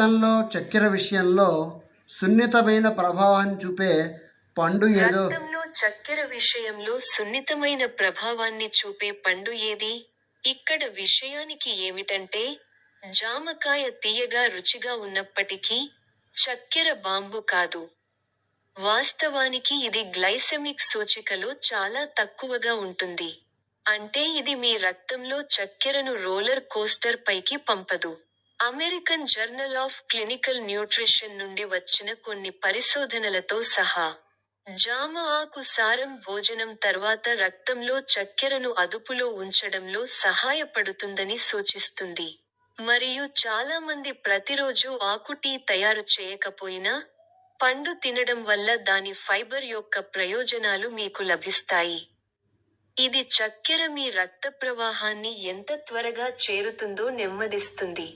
రక్తంలో చక్కెర విషయంలో సున్నితమైన ప్రభావాన్ని చూపే పండు ఏదో? రక్తంలో చక్కెర విషయంలో సున్నితమైన ప్రభావాన్ని చూపే పండు ఏది? ఇక్కడ విషయానికి ఏమిటంటే జామకాయ తీయగా రుచిగా ఉన్నప్పటికీ చక్కెర బాంబు కాదు. వాస్తవానికి ఇది గ్లైసెమిక్ సూచికలో చాలా తక్కువగా ఉంటుంది. అంటే ఇది మీ రక్తంలో చక్కెరను రోలర్ కోస్టర్ పైకి పంపదు. American journal of clinical nutrition నుండి వచ్చిన కొన్ని పరిశోధనలతో సహా జామ ఆకు సారం భోజనం తర్వాత రక్తంలో చక్కెరను అదుపులో ఉంచడంలో సహాయపడుతుందని సూచిస్తుంది. మరియు చాలా మంది ప్రతిరోజు ఆకు టీ తయారు చేయకపోయినా పండు తినడం వల్ల దాని ఫైబర్ యొక్క ప్రయోజనాలు మీకు లభిస్తాయి. ఇది చక్కెర మీ రక్త ప్రవాహాన్ని ఎంత త్వరగా చేరుతుందో నెమ్మదిస్తుంది.